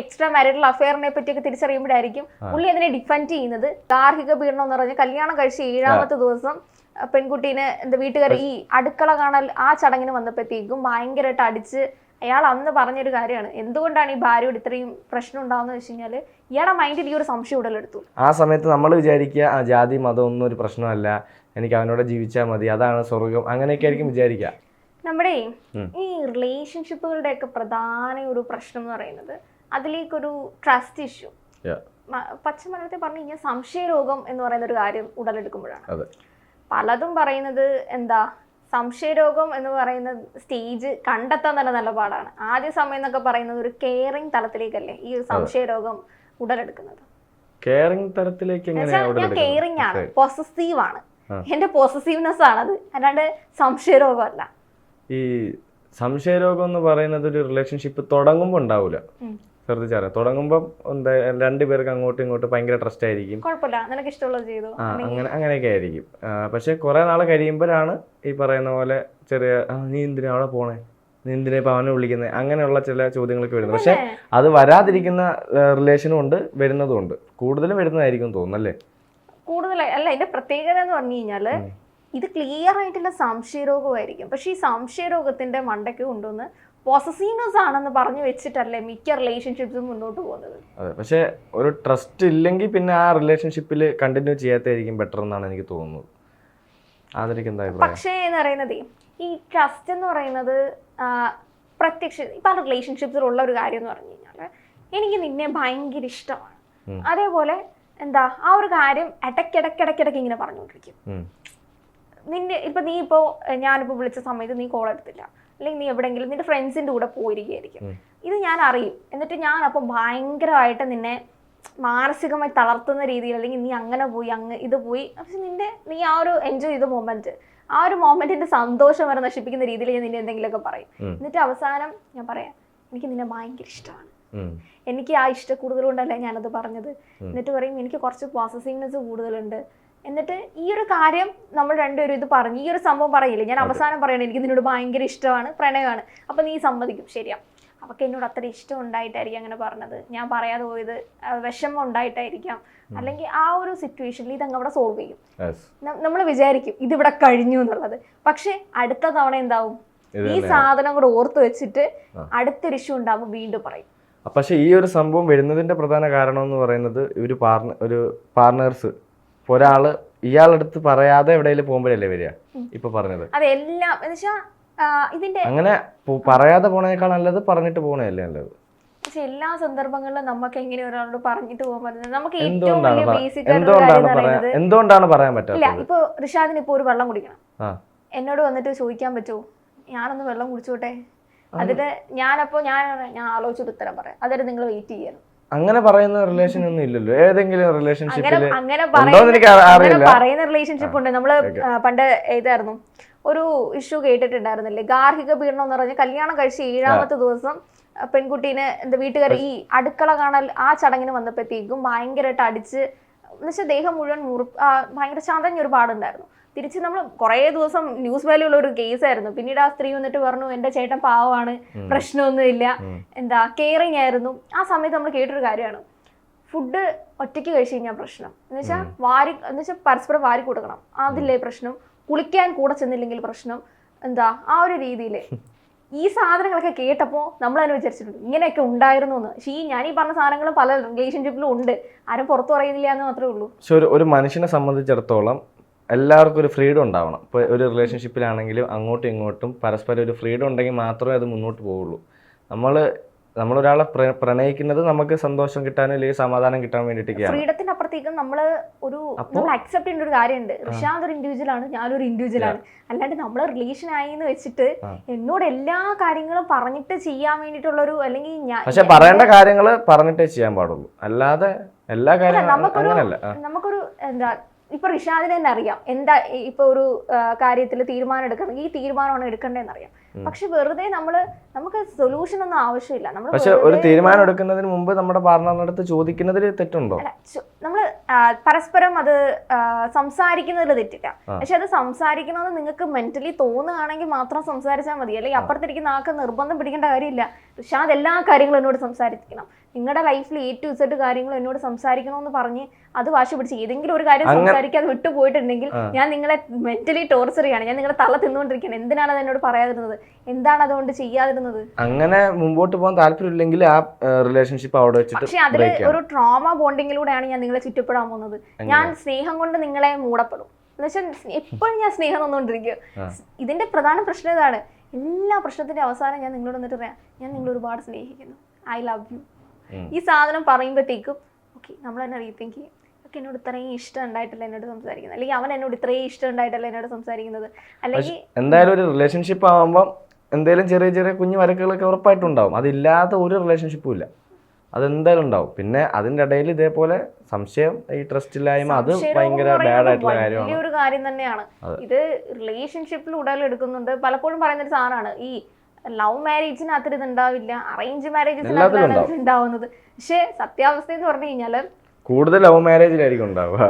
Extra marital അഫെയറിനെ പറ്റിയൊക്കെ തിരിച്ചറിയുമ്പോഴായിരിക്കും പുള്ളി അതിനെ ഡിഫെൻഡ് ചെയ്യുന്നത്. ഗാർഹിക പീഡനം എന്ന് പറഞ്ഞ് കല്യാണം കഴിച്ച ഏഴാമത്തെ ദിവസം പെൺകുട്ടീനെ എന്താ വീട്ടുകാർ ഈ അടുക്കള കാണൽ ആ ചടങ്ങിന് വന്നപ്പോഴത്തേക്കും ഭയങ്കരമായിട്ട് അടിച്ച് അയാൾ അന്ന് പറഞ്ഞൊരു കാര്യമാണ്. എന്തുകൊണ്ടാണ് ഈ ഭാര്യയോട് ഇത്രയും പ്രശ്നം ഉണ്ടാവുന്നത് വെച്ച് കഴിഞ്ഞാൽ ഇയാളെ മൈൻഡിൽ ഈ ഒരു സംശയം ഉടലെടുത്തു. ആ സമയത്ത് നമ്മൾ വിചാരിക്കുക ആ ജാതി മതം ഒന്നും ഒരു പ്രശ്നമല്ല. എനിക്ക് അവനോട് ജീവിച്ചാൽ മതി. അതാണ് സ്വർഗം. അങ്ങനെയൊക്കെ ആയിരിക്കും വിചാരിക്കുക. നമ്മുടെ ഈ റിലേഷൻഷിപ്പുകളുടെ ഒക്കെ പ്രധാന ഒരു പ്രശ്നം എന്ന് പറയുന്നത് അതിലേക്കൊരു ട്രസ്റ്റ് ഇഷ്യൂ. പച്ച മലയാളത്തിൽ പറഞ്ഞു കഴിഞ്ഞാൽ സംശയരോഗം എന്ന് പറയുന്ന ഒരു കാര്യം ഉടലെടുക്കുമ്പോഴാണ്. പലതും പറയുന്നത് എന്താ സംശയരോഗം എന്ന് പറയുന്ന സ്റ്റേജ് കണ്ടെത്താൻ തന്നെ നല്ല പാടാണ്. ആദ്യ സമയം എന്നൊക്കെ പറയുന്നത് ഒരു കെയറിങ് തലത്തിലേക്കല്ലേ ഈ ഒരു സംശയരോഗം ഉടലെടുക്കുന്നത്. കെയറിങ് തലത്തിലേക്ക് ഞാൻ? കെയറിങ് ആണ്. പൊസസീവ് ആണ്. എന്റെ പൊസസീവ്നെസ് ആണത് അല്ലാണ്ട് സംശയരോഗമല്ല. ഈ സംശയരോഗം എന്ന് പറയുന്നത് ഒരു റിലേഷൻഷിപ്പ് തുടങ്ങുമ്പോൾ ഉണ്ടാവില്ല ഉം. ശ്രദ്ധിച്ചറിയാം തുടങ്ങുമ്പോൾ എന്താ രണ്ടുപേർക്ക് അങ്ങോട്ടും ഇങ്ങോട്ടും ഭയങ്കര ട്രസ്റ്റ് ആയിരിക്കും. കുഴപ്പമില്ല. നിനക്ക് ഇഷ്ടമുള്ളത് ചെയ്തു? ആ അങ്ങനെ അങ്ങനെയൊക്കെ ആയിരിക്കും. പക്ഷെ കുറെ നാൾ കഴിയുമ്പോഴാണ് ഈ പറയുന്ന പോലെ ചെറിയ നീ എന്തിനാ അവിടെ പോണേ? നീ എന്തിനാ ഇപ്പൊ അവനെ വിളിക്കുന്നത് അങ്ങനെയുള്ള ചില ചോദ്യങ്ങളൊക്കെ വരുന്നത് പക്ഷെ അത് വരാതിരിക്കുന്ന റിലേഷനും ഉണ്ട് വരുന്നതും ഉണ്ട് കൂടുതലും വരുന്നതായിരിക്കും തോന്നുന്നല്ലേ? കൂടുതലായി അല്ല ഇതിന്റെ പ്രത്യേകത എന്ന് പറഞ്ഞു കഴിഞ്ഞാൽ ഇത് ക്ലിയർ ആയിട്ടുള്ള സംശയരോഗമായിരിക്കും. പക്ഷെ ഈ സംശയരോഗത്തിന്റെ മണ്ടയ്ക്ക് കൊണ്ടുവന്ന് പോസസീവ്നെസ് ആണെന്ന് പറഞ്ഞു വെച്ചിട്ടല്ലേ മിക്ക റിലേഷൻഷിപ്സും മുന്നോട്ട് പോകുന്നത്? അതെ പക്ഷേ ഒരു ട്രസ്റ്റ് ഇല്ലെങ്കിൽ പിന്നെ ആ റിലേഷൻഷിപ്പിൽ കണ്ടിന്യൂ ചെയ്യാത്തായിരിക്കും ബെറ്റർ എന്നാണ് എനിക്ക് തോന്നുന്നത്. എന്താ പക്ഷേ എന്ന് പറയുന്നത് ഈ ട്രസ്റ്റ് എന്ന് പറയുന്നത് പ്രത്യക്ഷ ഇപ്പം റിലേഷൻഷിപ്സിലുള്ള ഒരു കാര്യം എന്ന് പറഞ്ഞു കഴിഞ്ഞാൽ എനിക്ക് നിന്നെ ഭയങ്കര ഇഷ്ടമാണ്. അതേപോലെ എന്താ ആ ഒരു കാര്യം ഇടയ്ക്കിടയ്ക്കിടയ്ക്കിടയ്ക്ക് ഇങ്ങനെ പറഞ്ഞുകൊണ്ടിരിക്കും. നിന്നെ ഇപ്പം നീ ഇപ്പോ ഞാനിപ്പോൾ ഞാനിപ്പോ വിളിച്ച സമയത്ത് നീ കോൾ എടുത്തില്ല. അല്ലെങ്കിൽ നീ എവിടെയെങ്കിലും നിന്റെ ഫ്രണ്ട്സിന്റെ കൂടെ പോയിരിക്കുകയായിരിക്കും. ഇത് ഞാൻ അറിയും. എന്നിട്ട് ഞാൻ അപ്പം ഭയങ്കരമായിട്ട് നിന്നെ മാനസികമായി തളർത്തുന്ന രീതിയിൽ അല്ലെങ്കിൽ നീ അങ്ങനെ പോയി അങ്ങ് ഇത് പോയി. പക്ഷെ നിന്റെ നീ ആ ഒരു എൻജോയ് ചെയ്ത മൊമെന്റ് ആ ഒരു മൊമെന്റിന്റെ സന്തോഷം വരെ നശിപ്പിക്കുന്ന രീതിയിൽ ഞാൻ നിന്നെ എന്തെങ്കിലുമൊക്കെ പറയും. എന്നിട്ട് അവസാനം ഞാൻ പറയാം എനിക്ക് നിന്നെ ഭയങ്കര ഇഷ്ടമാണ്. എനിക്ക് ആ ഇഷ്ട കൂടുതലുകൊണ്ടല്ല ഞാനത് പറഞ്ഞത്. എന്നിട്ട് പറയും എനിക്ക് കുറച്ച് പോസസീവ്നെസ് കൂടുതലുണ്ട്. എന്നിട്ട് ഈ ഒരു കാര്യം നമ്മൾ രണ്ടുപേരും ഇത് പറഞ്ഞു. ഈ ഒരു സംഭവം പറയില്ലേ? ഞാൻ അവസാനം പറയണേ എനിക്ക് നിന്നോട് ഭയങ്കര ഇഷ്ടമാണ് പ്രണയമാണ്. അപ്പൊ നീ സമ്മതിക്കും. ശരിയാ. അവൾക്ക് എന്നോട് അത്ര ഇഷ്ടം ഉണ്ടായിട്ടായിരിക്കും അങ്ങനെ പറഞ്ഞത്. ഞാൻ പറയാതെ പോയത് വിഷമം ഉണ്ടായിട്ടായിരിക്കാം. അല്ലെങ്കിൽ ആ ഒരു സിറ്റുവേഷനിൽ ഇതങ്ങ് അവിടെ സോൾവ് ചെയ്യും. നമ്മൾ വിചാരിക്കും ഇതിവിടെ കഴിഞ്ഞു എന്നുള്ളത്. പക്ഷെ അടുത്ത തവണ എന്താവും? ഈ സാധനം കൂടെ ഓർത്ത് വെച്ചിട്ട് അടുത്തൊരു ഇഷ്യൂ ഉണ്ടാകുമ്പോൾ വീണ്ടും പറയും. പക്ഷെ ഈ ഒരു സംഭവം വരുന്നതിന്റെ പ്രധാന കാരണം എന്ന് പറയുന്നത് ഒരു പാർട്ണർ ഒരു പാർട്ണേഴ്സ് ഇപ്പൊ ഒരാൾ ഇയാളെടുത്ത് പറയാതെ എവിടെയെങ്കിലും പോകുമ്പോഴല്ലേ വരിക? ഇപ്പൊ പറഞ്ഞത്. അതെല്ലാം ഇതിന്റെ അങ്ങനെ പറയാതെ പോണേക്കാൾ നല്ലത് പറഞ്ഞിട്ട് പോണേയല്ലേ നല്ലത്? പക്ഷെ എല്ലാ സന്ദർഭങ്ങളിലും നമുക്ക് എങ്ങനെ ഒരാളോട് പറഞ്ഞിട്ട് പോകാൻ പറ്റുന്നത്? നമുക്ക് ഏറ്റവും വലിയ ബേസിക് ആയിട്ടുള്ള എന്തുകൊണ്ടാണ് പറയാൻ ഇപ്പൊ റിഷാദിന് ഇപ്പൊ ഒരു വെള്ളം കുടിക്കണം. എന്നോട് വന്നിട്ട് ചോദിക്കാൻ പറ്റുമോ ഞാനൊന്ന് വെള്ളം കുടിച്ചോട്ടെ? അതിൽ ഞാനപ്പോ ഞാൻ ഞാൻ ആലോചിച്ചിട്ട് ഉത്തരം പറയാം. അതായത് നിങ്ങൾ വെയിറ്റ് ചെയ്യണം. അങ്ങനെ പറയുന്ന റിലേഷൻ ഒന്നും ഇല്ലല്ലോ. ഏതെങ്കിലും റിലേഷൻഷിപ്പിൽ അങ്ങനെ പറയുന്ന റിലേഷൻഷിപ്പ് ഉണ്ട്. നമ്മൾ പണ്ട് ഏതായിരുന്നു? ഒരു ഇഷ്യൂ കേട്ടിട്ടുണ്ടായിരുന്നില്ലേ? ഗാർഹിക പീഡനം എന്ന് പറഞ്ഞ് കല്യാണം കഴിച്ച് ഏഴാമത്തെ ദിവസം പെൺകുട്ടീനെ എന്താ വീട്ടുകാർ ഈ അടുക്കള കാണൽ ആ ചടങ്ങിന് വന്നപ്പോഴത്തേക്കും ഭയങ്കരമായിട്ട് അടിച്ച് എന്നുവെച്ചാൽ ദേഹം മുഴുവൻ മുറി ഭയങ്കര ചതഞ്ഞൊരു പാടുണ്ടായിരുന്നു. തിരിച്ച് നമ്മൾ കുറേ ദിവസം ന്യൂസ് വാല്യൂ ഉള്ള ഒരു കേസായിരുന്നു. പിന്നീട് ആ സ്ത്രീ വന്നിട്ട് പറഞ്ഞു എന്റെ ചേട്ടൻ പാവമാണ് പ്രശ്നമൊന്നുമില്ല. എന്താ കെയറിങ് ആയിരുന്നു. ആ സമയത്ത് നമ്മൾ കേട്ടൊരു കാര്യമാണ്. ഫുഡ് ഒറ്റയ്ക്ക് കഴിച്ചു കഴിഞ്ഞാൽ പ്രശ്നം. എന്ന് വെച്ചാൽ വാരി എന്ന് വെച്ചാൽ പരസ്പരം വാരി കൊടുക്കണം. അതില്ലേ പ്രശ്നം? കുളിക്കാൻ കൂടെ ചെന്നില്ലെങ്കിൽ പ്രശ്നം. എന്താ ആ ഒരു രീതിയിൽ ഈ സാധനങ്ങളൊക്കെ കേട്ടപ്പോൾ നമ്മൾ തന്നെ വിചാരിച്ചിട്ടുണ്ട് ഇങ്ങനെയൊക്കെ ഉണ്ടായിരുന്നു എന്ന്. പക്ഷേ ഈ ഞാൻ ഈ പറഞ്ഞ സാധനങ്ങൾ പല റിലേഷൻഷിപ്പിലും ഉണ്ട്. ആരും പുറത്തു പറയുന്നില്ല എന്ന് മാത്രമേ ഉള്ളൂ. പക്ഷെ ഒരു മനുഷ്യനെ സംബന്ധിച്ചിടത്തോളം എല്ലാവർക്കും ഒരു ഫ്രീഡം ഉണ്ടാവണം. ഇപ്പോൾ ഒരു റിലേഷൻഷിപ്പിലാണെങ്കിലും അങ്ങോട്ടും ഇങ്ങോട്ടും പരസ്പരം ഒരു ഫ്രീഡം ഉണ്ടെങ്കിൽ മാത്രമേ അത് മുന്നോട്ട് പോവുള്ളൂ. നമ്മൾ നമ്മളൊരാളെ പ്ര- പ്രണയിക്കുന്നത് നമുക്ക് സന്തോഷം കിട്ടാനും അല്ലെങ്കിൽ സമാധാനം കിട്ടാൻ വേണ്ടിയിട്ടൊക്കെയാണ്. ഫ്രീഡത്തിന് അപ്പുറത്തേക്കും നമ്മൾ ഒരു നമ്മൾ അക്സെപ്റ്റ് ചെയ്യേണ്ട ഒരു കാര്യമുണ്ട്. ഋഷാന്ത് ഒരു ഇൻഡിവിജ്വൽ ആണ് ഞാനൊരു ഇൻഡിവിജ്വൽ ആണ്. അല്ലാണ്ട് നമ്മൾ റിലേഷൻ ആയി എന്ന് വെച്ചിട്ട് എന്നോട് എല്ലാ കാര്യങ്ങളും പറഞ്ഞിട്ട് ചെയ്യാൻ വേണ്ടിയിട്ടുള്ള ഒരു അല്ലെങ്കിൽ ഞാൻ പക്ഷെ പറയേണ്ട കാര്യങ്ങൾ പറഞ്ഞിട്ടേ ചെയ്യാൻ പാടുള്ളൂ. അല്ലാതെ എല്ലാ കാര്യങ്ങളും നമുക്കൊരു എന്താ ഇപ്പൊ റിഷാദിനെ തന്നെ അറിയാം എന്താ ഇപ്പൊ ഒരു കാര്യത്തിൽ തീരുമാനം എടുക്കണം. ഈ തീരുമാനമാണ് എടുക്കേണ്ടതെന്ന് അറിയാം പക്ഷെ വെറുതെ നമ്മൾ നമുക്ക് സൊല്യൂഷൻ ഒന്നും ആവശ്യമില്ല. നമ്മൾ പക്ഷെ ഒരു തീരുമാനം എടുക്കുന്നതിന് മുമ്പ് നമ്മുടെ പാർട്ണറിന്റെ അടുത്ത് ചോദിക്കുന്നതിൽ തെറ്റുണ്ടോ? നമ്മൾ പരസ്പരം അത് സംസാരിക്കുന്നതിൽ തെറ്റില്ല. പക്ഷെ അത് സംസാരിക്കണമെന്ന് നിങ്ങൾക്ക് മെന്റലി തോന്നുകയാണെങ്കിൽ മാത്രം സംസാരിച്ചാൽ മതി. അല്ലെങ്കിൽ അപ്പുറത്തിരിക്കുന്ന ആൾക്ക് നിർബന്ധം പിടിക്കേണ്ട കാര്യമില്ല. പക്ഷെ അതെല്ലാ കാര്യങ്ങളും എന്നോട് സംസാരിക്കണം. നിങ്ങളുടെ ലൈഫിൽ എ ടു ഇസഡ് കാര്യങ്ങൾ എന്നോട് സംസാരിക്കണമെന്ന് പറഞ്ഞ് അത് വാശി പിടിച്ച് ഏതെങ്കിലും ഒരു കാര്യം സംസാരിക്കാൻ സംസാരിക്കാതെ വിട്ടുപോയിട്ടുണ്ടെങ്കിൽ. ഞാൻ നിങ്ങളെ മെന്റലി ടോർച്ചർ ചെയ്യാണ്. ഞാൻ നിങ്ങളെ തള്ള തിന്നുകൊണ്ടിരിക്കുകയാണ്. എന്തിനാണ് അത് എന്നോട് പറയാതിരുന്നത്? എന്താണ് അതുകൊണ്ട് ചെയ്യാതിരുന്നത്? അങ്ങനെ മുമ്പോട്ട് പോകാൻ താല്പര്യമില്ലെങ്കിൽ ആ റിലേഷൻഷിപ്പ് അവിടെ വെച്ചിട്ട് പക്ഷെ അതിൽ ഒരു ട്രോമ ബോണ്ടിങ്ങിലൂടെയാണ് ഞാൻ നിങ്ങളെ ചുറ്റപ്പെടാൻ പോകുന്നത്. ഞാൻ സ്നേഹം കൊണ്ട് നിങ്ങളെ മൂടപ്പെടും. എന്നുവെച്ചാൽ എപ്പോഴും ഞാൻ സ്നേഹം തന്നുകൊണ്ടിരിക്കുക. ഇതിന്റെ പ്രധാന പ്രശ്നം ഇതാണ്. എല്ലാ പ്രശ്നത്തിന്റെ അവസാനം ഞാൻ നിങ്ങളോട് വന്നിട്ട് പറയാം ഞാൻ നിങ്ങളെ ഒരുപാട് സ്നേഹിക്കുന്നു. I love you. ഈ സാധനം പറയുമ്പോഴത്തേക്കും ഓക്കെ നമ്മൾ തന്നെ റീതിങ്ക് ചെയ്യും. ഒക്കെ എന്നോട് ഇത്രയും ഇഷ്ടം ഉണ്ടായിട്ടല്ല എന്നോട് സംസാരിക്കുന്നത്? അല്ലെങ്കിൽ അവൻ എന്നോട് ഇത്രയും ഇഷ്ടം ഉണ്ടായിട്ടല്ല എന്നോട് സംസാരിക്കുന്നത്? അല്ലെങ്കിൽ എന്തായാലും ഒരു റിലേഷൻഷിപ്പ് ആകുമ്പോൾ എന്തെങ്കിലും ചെറിയ ചെറിയ കുഞ്ഞു വരക്കുകളൊക്കെ ഉറപ്പായിട്ടുണ്ടാവും. അതില്ലാത്ത ഒരു റിലേഷൻഷിപ്പും ഇല്ല. അതെന്തായാലും ഉണ്ടാവും. പിന്നെ അതിന്റെ ഇടയിൽ ഇതേപോലെ സംശയം ഈ ട്രസ്റ്റ് ഇല്ലായ്മ അത് ഭയങ്കര ബാഡ് ആയിട്ടുള്ള കാര്യമാണ്. വലിയൊരു കാര്യം തന്നെയാണ്. ഇത് റിലേഷൻഷിപ്പിൽ ഉടലെടുക്കുന്നുണ്ട്. പലപ്പോഴും പറയുന്ന ഒരു സാധനമാണ്. ഈ ലവ് മാരേജിനകത്ത് ഇത് ഉണ്ടാവില്ല അറേഞ്ച് മാരേജസിനകത്താണ് ഉണ്ടാവുന്നത് പക്ഷെ സത്യാവസ്ഥ എന്ന് പറഞ്ഞു കഴിഞ്ഞാൽ കൂടുതൽ ലവ് മാരേജിലായിരിക്കും ഉണ്ടാവുക.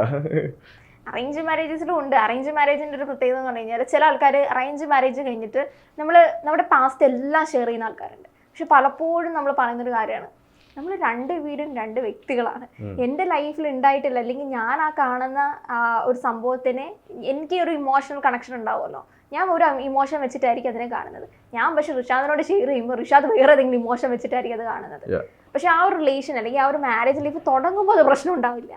അറേഞ്ച് മാരേജസിലും ഉണ്ട്. അറേഞ്ച് മാരേജിന്റെ ഒരു പ്രത്യേകത എന്ന് പറഞ്ഞു കഴിഞ്ഞാൽ ചില ആൾക്കാർ അറേഞ്ച് മാരേജ് കഴിഞ്ഞിട്ട് നമ്മൾ നമ്മുടെ പാസ്റ്റ് എല്ലാം ഷെയർ ചെയ്യുന്ന ആൾക്കാരുണ്ട്. പക്ഷെ പലപ്പോഴും നമ്മൾ പറയുന്നൊരു കാര്യമാണ്. നമ്മൾ രണ്ട് വീടും രണ്ട് വ്യക്തികളാണ്. എന്റെ ലൈഫിൽ ഉണ്ടായിട്ടില്ല അല്ലെങ്കിൽ ഞാൻ ആ കാണുന്ന ആ, ഒരു സംഭവത്തിന് എനിക്ക് ഒരു ഇമോഷണൽ കണക്ഷൻ ഉണ്ടാവുമല്ലോ. ഞാൻ ഒരു ഇമോഷൻ വെച്ചിട്ടായിരിക്കും അതിനെ കാണുന്നത്. ഞാൻ പക്ഷെ റിഷാദിനോട് ഷെയർ ചെയ്യുമ്പോൾ ഋഷാദ് വേറെ ഏതെങ്കിലും ഇമോഷൻ വെച്ചിട്ടായിരിക്കും അത് കാണുന്നത്. പക്ഷെ ആ ഒരു റിലേഷൻ അല്ലെങ്കിൽ ആ ഒരു മാരേജ് ലൈഫ് തുടങ്ങുമ്പോൾ അത് പ്രശ്നം ഉണ്ടാവില്ല.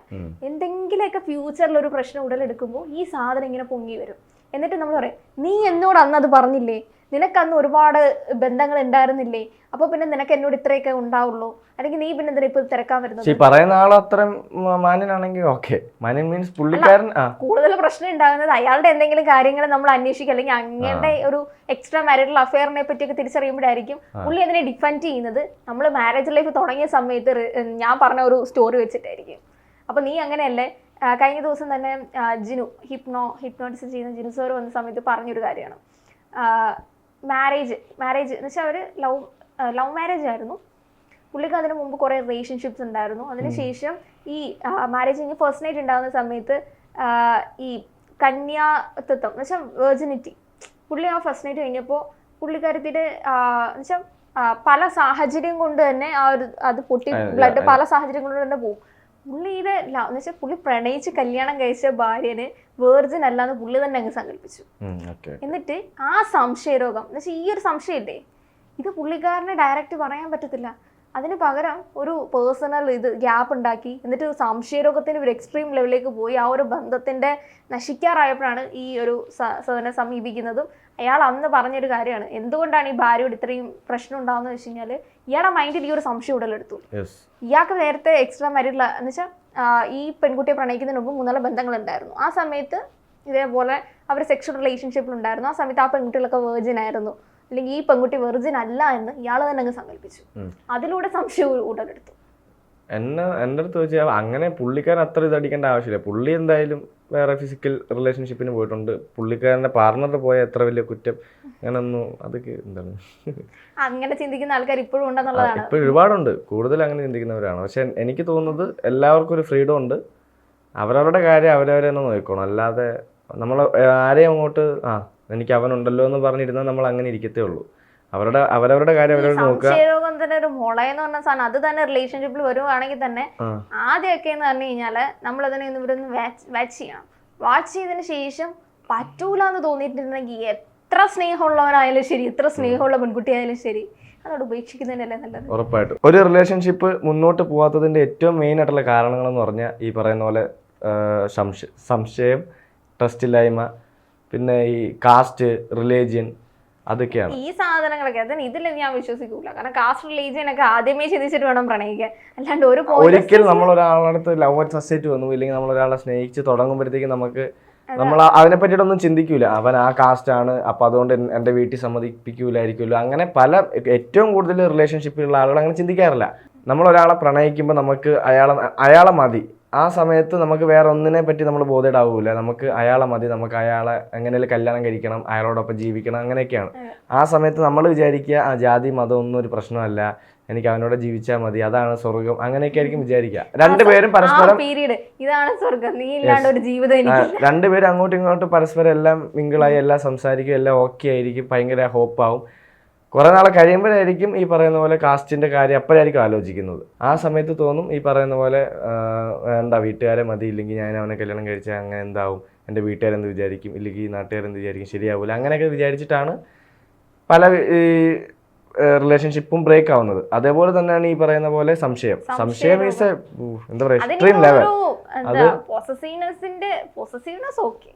എന്തെങ്കിലുമൊക്കെ ഫ്യൂച്ചറിൽ ഒരു പ്രശ്നം ഉടലെടുക്കുമ്പോൾ ഈ സാധനം ഇങ്ങനെ പൊങ്ങി വരും. എന്നിട്ട് നമ്മൾ പറയും നീ എന്നോട് അന്ന് അത് പറഞ്ഞില്ലേ? നിനക്ക് അന്ന് ഒരുപാട് ബന്ധങ്ങൾ ഉണ്ടായിരുന്നില്ലേ അപ്പൊ പിന്നെ നിനക്ക് എന്നോട് ഇത്രയൊക്കെ ഉണ്ടാവുള്ളൂ. അല്ലെങ്കിൽ നീ പിന്നെ എന്തിനാ ഇപ്പൊ തിരക്കാൻ വരുന്നത്? ഈ പറയുന്ന ആൾ അത്രയും മ- മാന്യനാണെങ്കിൽ ഓക്കെ മാന്യൻ മീൻസ് പുള്ളിക്കാരൻ കൂടുതൽ പ്രശ്നം ഉണ്ടാകുന്നത് അയാളുടെ എന്തെങ്കിലും കാര്യങ്ങൾ നമ്മൾ അന്വേഷിക്കുക അല്ലെങ്കിൽ അങ്ങയുടെ ഒരു എക്സ്ട്രാ മാരിറ്റൽ അഫെയറിനെ പറ്റിയൊക്കെ തിരിച്ചറിയുമ്പോഴായിരിക്കും പുള്ളി അതിനെ ഡിഫൻഡ് ചെയ്യുന്നത്. നമ്മൾ മാരേജ് ലൈഫ് തുടങ്ങിയ സമയത്ത് ഞാൻ പറഞ്ഞ ഒരു സ്റ്റോറി വെച്ചിട്ടായിരിക്കും. അപ്പൊ നീ അങ്ങനെയല്ലേ? കഴിഞ്ഞ ദിവസം തന്നെ ജിനു ഹിപ്നോ ഹിപ്നോട്ടിസ് ചെയ്യുന്ന ജിനു സാർ വന്ന സമയത്ത് പറഞ്ഞൊരു കാര്യമാണ്. മാരേജ് മാരേജ് എന്ന് വെച്ചാൽ അവർ ലവ് ലവ് മാരേജ് ആയിരുന്നു. പുള്ളിക്ക് അതിന് മുമ്പ് കുറേ റിലേഷൻഷിപ്സ് ഉണ്ടായിരുന്നു. അതിനുശേഷം ഈ മാരേജ് കഴിഞ്ഞ് ഫസ്റ്റ് നൈറ്റ് ഉണ്ടാകുന്ന സമയത്ത് ഈ കന്യാത്വം എന്ന് വെച്ചാൽ വേർജിനിറ്റി പുള്ളി ആ ഫസ്റ്റ് നൈറ്റ് കഴിഞ്ഞപ്പോൾ പുള്ളിക്കാരത്തിന്റെ എന്ന് വെച്ചാൽ പല സാഹചര്യം കൊണ്ട് തന്നെ ആ ഒരു അത് പൊട്ടി ബ്ലഡ് പല സാഹചര്യം കൊണ്ട് തന്നെ പോകും പുള്ളിയുടെ ലവ് എന്ന് വെച്ചാൽ പുള്ളി പ്രണയിച്ച് കല്യാണം കഴിച്ച ഭാര്യന് വേർജിൻ അല്ലാന്ന് പുള്ളി തന്നെ അങ്ങ് സങ്കല്പിച്ചു. എന്നിട്ട് ആ സംശയരോഗം എന്ന് വെച്ചാൽ ഈ ഒരു സംശയമില്ലേ ഇത് പുള്ളിക്കാരനെ ഡയറക്റ്റ് പറയാൻ പറ്റത്തില്ല. അതിന് പകരം ഒരു പേഴ്സണൽ ഇത് ഗ്യാപ്പ് ഉണ്ടാക്കി എന്നിട്ട് സംശയരോഗത്തിന്റെ ഒരു എക്സ്ട്രീം ലെവലിലേക്ക് പോയി ആ ഒരു ബന്ധത്തിന്റെ നശിക്കാറായപ്പോഴാണ് ഈ ഒരു സദനെ സമീപിക്കുന്നതും അയാൾ അന്ന് പറഞ്ഞൊരു കാര്യമാണ്. എന്തുകൊണ്ടാണ് ഈ ഭാര്യയോട് ഇത്രയും പ്രശ്നം ഉണ്ടാവുന്ന വെച്ച് കഴിഞ്ഞാൽ ഇയാളുടെ മൈൻഡിൽ ഈ ഒരു സംശയം ഉടലെടുത്തു. ഇയാൾക്ക് നേരത്തെ എക്സ്ട്രാ മാരിഡ് എന്ന് വെച്ചാൽ ഈ പെൺകുട്ടിയെ പ്രണയിക്കുന്നതിന് മുമ്പ് മൂന്നാൽ ബന്ധങ്ങളുണ്ടായിരുന്നു ആ സമയത്ത് ഇതേപോലെ അവർ സെക്ഷൽ റിലേഷൻഷിപ്പിൽ ഉണ്ടായിരുന്നു. ആ സമയത്ത് ആ പെൺകുട്ടികളൊക്കെ വേർജിൻ ആയിരുന്നു. അല്ലെങ്കിൽ ഈ പെൺകുട്ടി വെർജിൻ അല്ല എന്ന് ഇയാൾ തന്നെ അങ്ങ് സങ്കല്പിച്ചു അതിലൂടെ സംശയം ഉടലെടുത്തു. എന്നെ എന്റെ അടുത്ത് വെച്ചാൽ അങ്ങനെ പുള്ളിക്കാരൻ അത്ര ഇതടിക്കേണ്ട ആവശ്യമില്ല. പുള്ളി എന്തായാലും വേറെ ഫിസിക്കൽ റിലേഷൻഷിപ്പിന് പോയിട്ടുണ്ട്. പുള്ളിക്കാരന്റെ പാർട്ണർ പോയ എത്ര വലിയ കുറ്റം? അങ്ങനൊന്നും അതൊക്കെ എന്താണ്? അങ്ങനെ ചിന്തിക്കുന്ന ആൾക്കാർ ഇപ്പോഴും ഉണ്ടെന്നുള്ളതാണ്. ഇപ്പൊ ഒരുപാടുണ്ട്. കൂടുതൽ അങ്ങനെ ചിന്തിക്കുന്നവരാണ്. പക്ഷെ എനിക്ക് തോന്നുന്നത് എല്ലാവർക്കും ഒരു ഫ്രീഡം ഉണ്ട്. അവരവരുടെ കാര്യം അവരവരെ തന്നെ നോക്കണം അല്ലാതെ നമ്മൾ ആരെയും അങ്ങോട്ട് ആ എനിക്ക് അവനുണ്ടല്ലോ എന്ന് പറഞ്ഞിരുന്നാൽ നമ്മൾ അങ്ങനെ ഇരിക്കത്തേ ഉള്ളൂ. അവരുടെ അവരവരുടെ കാര്യം അവരോട് നോക്കുക. സംശയരോഗം തന്നെ ഒരു മുളയെന്ന് പറഞ്ഞ സാധനം അത് തന്നെ റിലേഷൻഷിപ്പിൽ വരുവാണെങ്കിൽ തന്നെ ആദ്യമൊക്കെ എന്ന് പറഞ്ഞു കഴിഞ്ഞാൽ നമ്മൾ അതിനെ ഒന്ന് ഇവിടെ വാച്ച് ചെയ്യണം. വാച്ച് ചെയ്തതിന് ശേഷം പറ്റൂല എന്ന് തോന്നിയിട്ടുണ്ടെങ്കിൽ എത്ര സ്നേഹമുള്ളവനായാലും ശരി എത്ര സ്നേഹമുള്ള പെൺകുട്ടിയായാലും ശരി അതോട് ഉപേക്ഷിക്കുന്നതിനല്ലേ നല്ലത്? ഉറപ്പായിട്ടും. ഒരു റിലേഷൻഷിപ്പ് മുന്നോട്ട് പോകാത്തതിന്റെ ഏറ്റവും മെയിൻ ആയിട്ടുള്ള കാരണങ്ങൾ എന്ന് പറഞ്ഞാൽ ഈ പറയുന്ന പോലെ സംശയം ട്രസ്റ്റ് ഇല്ലായ്മ പിന്നെ ഈ കാസ്റ്റ് റിലേജിയൻ അതൊക്കെയാണ്. ഈ സാധനങ്ങളൊക്കെ അതിന് ഇതിൽ ഞാൻ വിശ്വസിക്കൂല. കാരണം കാസ്റ്റ് റിലീജിയനൊക്കെ ആദ്യമേ ചിന്തിച്ചിട്ട് വേണം പ്രണയിക്കാൻ. അല്ലാണ്ട് ഒരു ഒരിക്കൽ നമ്മൾ ഒരാളടുത്ത് ലവ് അറ്റ് ഫസ്റ്റ് വന്നു ഇല്ലെങ്കിൽ നമ്മൾ ഒരാളെ സ്നേഹിച്ച് തുടങ്ങുമ്പോഴത്തേക്കും നമുക്ക് നമ്മൾ അതിനെ പറ്റിയിട്ടൊന്നും ചിന്തിക്കൂല. അവൻ ആ കാസ്റ്റ് ആണ് അപ്പൊ അതുകൊണ്ട് എന്റെ വീട്ടിൽ സമ്മതിപ്പിക്കൂലായിരിക്കുമല്ലോ. അങ്ങനെ പല ഏറ്റവും കൂടുതൽ റിലേഷൻഷിപ്പിലുള്ള ആളുകൾ അങ്ങനെ ചിന്തിക്കാറില്ല. നമ്മൾ ഒരാളെ പ്രണയിക്കുമ്പോൾ നമുക്ക് അയാളെ അയാളെ മതി. ആ സമയത്ത് നമുക്ക് വേറെ ഒന്നിനെ പറ്റി നമ്മൾ ബോധേഡാവൂല നമുക്ക് അയാളെ മതി നമുക്ക് അയാളെ എങ്ങനെയും കല്യാണം കഴിക്കണം അയാളോടൊപ്പം ജീവിക്കണം അങ്ങനെയൊക്കെയാണ്. ആ. സമയത്ത് നമ്മൾ വിചാരിക്കുക ആ ജാതി മതം ഒന്നും ഒരു പ്രശ്നമല്ല. എനിക്ക് അവനോട് ജീവിച്ചാൽ മതി അതാണ് സ്വർഗം അങ്ങനെയൊക്കെ ആയിരിക്കും വിചാരിക്കുക. രണ്ടുപേരും പരസ്പരം പീരീഡ് ഇതാണ് സ്വർഗം നീ ഇല്ലാണ്ട് ഒരു ജീവിതം രണ്ടുപേരും അങ്ങോട്ടും ഇങ്ങോട്ടും പരസ്പരം എല്ലാം മിങ്കിളായി എല്ലാം സംസാരിക്കും എല്ലാം ഓക്കെ ആയിരിക്കും. ഭയങ്കര ഹോപ്പാവും കുറെ നാളെ കഴിയുമ്പോഴായിരിക്കും ഈ പറയുന്ന പോലെ കാസ്റ്റിന്റെ കാര്യം അപ്പോഴായിരിക്കും ആലോചിക്കുന്നത്. ആ സമയത്ത് തോന്നും ഈ പറയുന്ന പോലെ എന്താ വീട്ടുകാരെ മതി ഇല്ലെങ്കിൽ ഞാൻ അവനെ കല്യാണം കഴിച്ചാൽ അങ്ങനെ എന്താവും എന്റെ വീട്ടുകാരെന്ത് വിചാരിക്കും ഇല്ലെങ്കിൽ നാട്ടുകാരെന്ത് വിചാരിക്കും ശരിയാവില്ല അങ്ങനെയൊക്കെ വിചാരിച്ചിട്ടാണ് പല ഈ റിലേഷൻഷിപ്പും ബ്രേക്ക് ആവുന്നത്. അതേപോലെ തന്നെയാണ് ഈ പറയുന്ന പോലെ സംശയം. സംശയം ഈസ് എന്താ പറയുക എക്സ്ട്രീം ലെവൽ എന്താ പൊസസീവ്നെസിന്റെ പൊസസീവ്നെസ് ഓക്കെ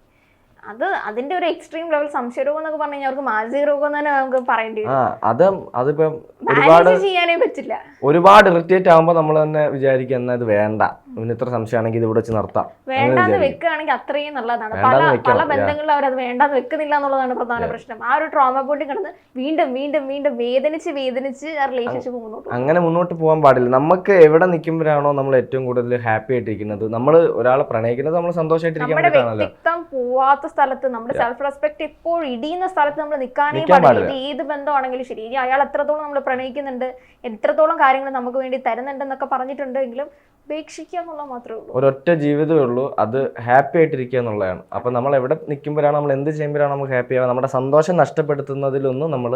അത് അതിന്റെ ഒരു എക്സ്ട്രീം ലെവൽ സംശയ രോഗം എന്നൊക്കെ പറഞ്ഞു കഴിഞ്ഞാൽ അവർക്ക് മാനസിക രോഗം തന്നെ നമുക്ക് പറയേണ്ടി വരും. ആ അത് അതിപ്പം ഒരുപാട് ചെയ്യാനേ പറ്റില്ല. ഒരുപാട് ഇറിറ്റേറ്റ് ആകുമ്പോൾ നമ്മൾ തന്നെ വിചാരിക്കുക ഇത് വേണ്ട. ഇവന് ഇത്ര സംശയമാണെങ്കിൽ ഇത് ഇവിടെ വെച്ച് നിർത്താം. വേണ്ടാന്ന് വെക്കുകയാണെങ്കിൽ അത്രയും നല്ലതാണ്. പല പല ബന്ധങ്ങളിലും അവർ അത് വേണ്ടാന്ന് വെക്കുന്നില്ല എന്നുള്ളതാണ് പ്രധാന പ്രശ്നം. ആ ഒരു ട്രോമ പോയിട്ട് കിടന്ന് വീണ്ടും വീണ്ടും വീണ്ടും വേദനിച്ച് വേദനിച്ച് ആ റിലേഷൻഷിപ്പ് മുന്നോട്ട് അങ്ങനെ മുന്നോട്ട് പോകാൻ പാടില്ല. നമുക്ക് എവിടെ നിൽക്കുമ്പോഴാണോ നമ്മൾ ഏറ്റവും കൂടുതൽ ഹാപ്പി ആയിട്ടിരിക്കുന്നത്? നമ്മൾ ഒരാളെ പ്രണയിക്കുന്നത് നമ്മൾ സന്തോഷമായിട്ടിരിക്കാൻ വ്യക്തിത്വം പോവാത്ത സ്ഥലത്ത് നമ്മുടെ സെൽഫ് റെസ്പെക്ട് ഇപ്പോൾ ഇടിയുന്ന സ്ഥലത്ത് നമ്മൾ നിൽക്കാനേ പാടില്ല. ഏത് ബന്ധമാണെങ്കിലും ശരി. ഇനി അയാൾ എത്രത്തോളം നമ്മൾ പ്രണയിക്കുന്നുണ്ട് എത്രത്തോളം കാര്യങ്ങൾ നമുക്ക് വേണ്ടി തരുന്നുണ്ടെന്നൊക്കെ പറഞ്ഞിട്ടുണ്ടെങ്കിലും ഉപേക്ഷിക്കുക മാത്രമേ ഉള്ളൂ. ഒരൊറ്റ ജീവിതമേ ഉള്ളൂ. അത് ഹാപ്പി ആയിട്ടിരിക്കുക എന്നുള്ളതാണ്. അപ്പം നമ്മൾ എവിടെ നിൽക്കുമ്പോഴാണ് നമ്മൾ എന്ത് ചെയ്യുമ്പോഴാണ് നമ്മൾ ഹാപ്പി ആവുക? നമ്മുടെ സന്തോഷം നഷ്ടപ്പെടുത്തുന്നതിലൊന്നും നമ്മൾ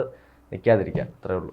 നിൽക്കാതിരിക്കുക. അത്രേ ഉള്ളൂ.